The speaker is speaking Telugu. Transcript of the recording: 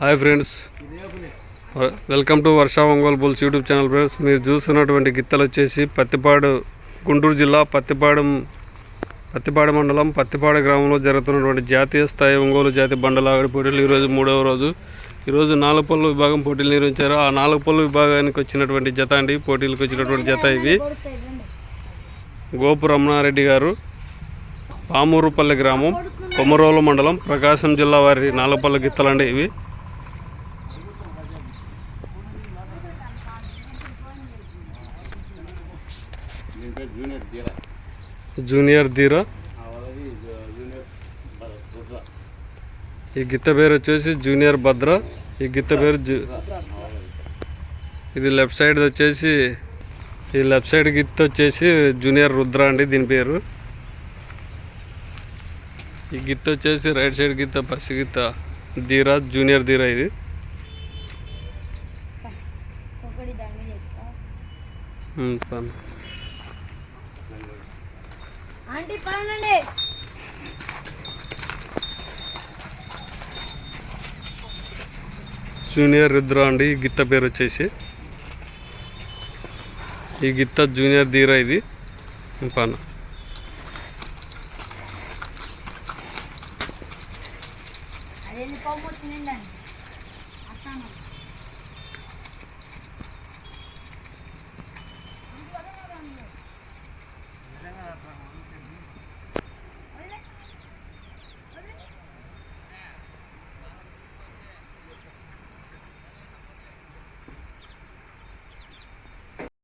Hi friends. Welcome to Varsha Ongole bulls YouTube channel friends. మీరు చూస్తున్నటువంటి గిత్తలు వచ్చేసి పత్తిపాడు గుంటూరు జిల్లా పత్తిపాడెం పత్తిపాడు మండలం పత్తిపాడు గ్రామంలో జరుగుతున్నటువంటి జాతీయ స్థాయి ఒంగోలు జాతి బండలాగడి పోటీలు ఈరోజు మూడవ రోజు. ఈరోజు నాలుగు పళ్ళు విభాగం పోటీలు నిర్వహించారు. ఆ నాలుగు పళ్ళు విభాగానికి వచ్చినటువంటి జత అండి. పోటీలకు వచ్చినటువంటి జత ఇవి. గోపు రమణారెడ్డి గారు పామూరుపల్లి గ్రామం కొమరోలు మండలం ప్రకాశం జిల్లా వారి నాలుగుపల్ల గిత్తలండి ఇవి. జూనియర్ ధీరా ఈ గిత్త పేరు వచ్చేసి జూనియర్ భద్ర. ఈ గిత్త పేరు ఇది లెఫ్ట్ సైడ్ వచ్చేసి ఈ లెఫ్ట్ సైడ్ గిత్త వచ్చేసి జూనియర్ రుద్ర అండి దీని పేరు. ఈ గిత్త వచ్చేసి రైట్ సైడ్ గిత్త పసి గిత్త ధీరా జూనియర్ ధీరా ఇది. ఒకటి దాని మీద ఎక్కువ. ఉమ్, పన్. ఆంటీ జూనియర్ రుద్ర అండి ఈ గిత్త పేరు వచ్చేసి. ఈ గిత్త జూనియర్ ధీరా ఇది. పన. అదేంది కోపం వచ్చింది దాన్ని